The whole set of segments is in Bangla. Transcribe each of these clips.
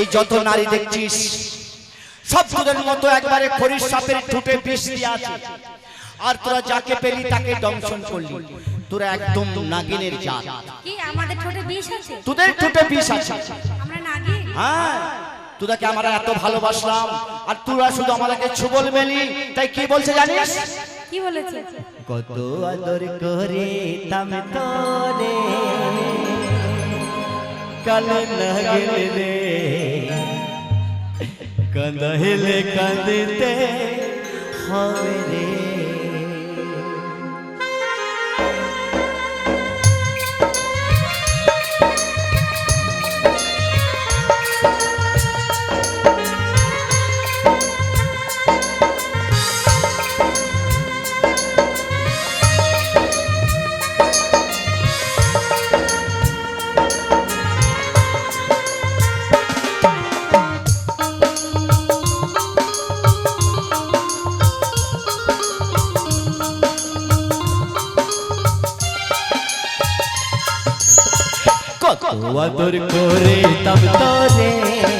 এই যত নারী দেখছিস সব তোদের মতো একবারে খরির সাপের ঠুটে বিষ দিয়ে আছে। আর তোরা যাকে পেলি তাকে দংশন করলি। তোরা একদম নাগিনের জাত। কি আমাদের ঠোঁটে বিষ আছে? তোদের ঠুটে বিষ আছে। আমরা নাগিন? হ্যাঁ তোদেরকে আমরা এত ভালোবাসলাম আর তোরা শুধু আমাদেরকে ছুবল মেলি তাই কি বলছে জানিস? কি বলেছে? কত আদর করে তাম তোরে। কালে লাগলে রে কাঁদহিলে কাঁদিতে হবে রে কত আদর করে তব তোরে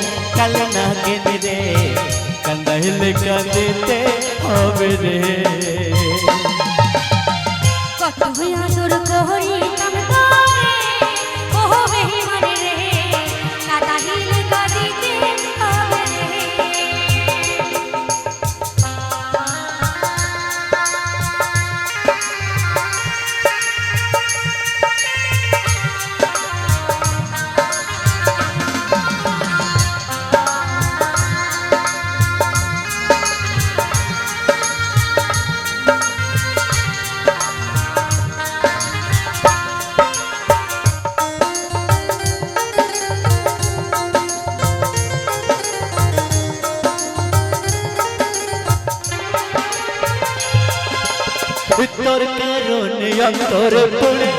তোর কারণে অন্তর পড়ে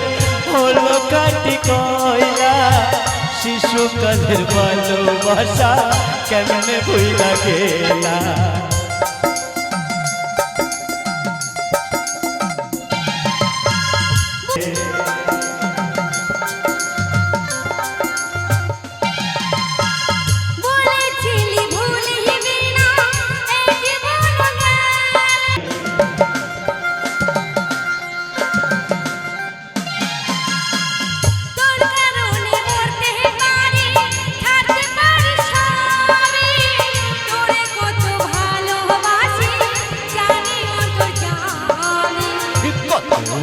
হলো কাটি কয়লা। শিশু কালের ভালোবাসা কেমনে বই গেলা?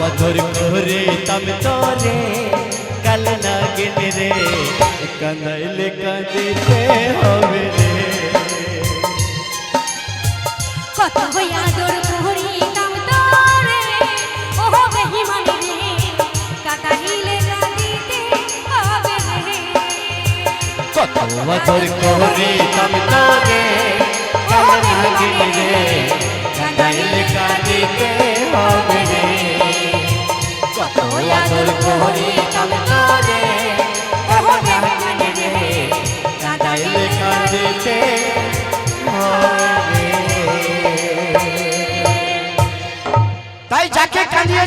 আদর করে তম তোরে কাল না গেলে রে কানাইলে কাঁদিতে হবে রে কত হইয়া দর করি দাম তোরে ও ওহো বেহিমানি রে কাটা কাঁদিতে হবে রে কত আদর করে তম তোরে কাল না গেলে রে আদর করে তম তোরে কাল না গেলে রে কানাইলে কাঁদিতে তাই যাকে কাঁদিয়েছ